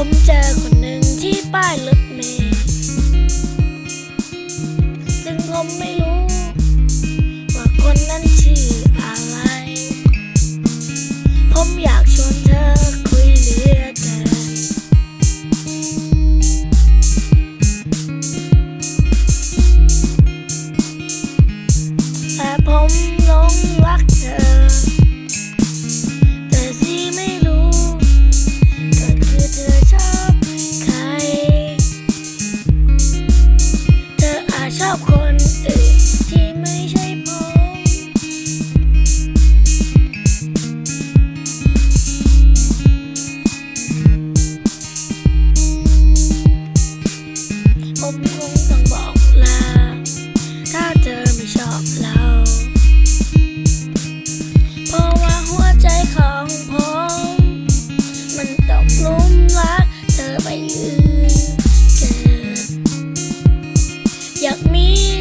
ผมเจอคนหนึ่งที่ป้ายรถเมล์ซึ่งผมไม่รู้ ว่าคนนั้นชื่ออะไร ผมอยากชวนเธอคุยเหลือเกินแต่ผมหลง ออาจชอบคนอื่นที่ อ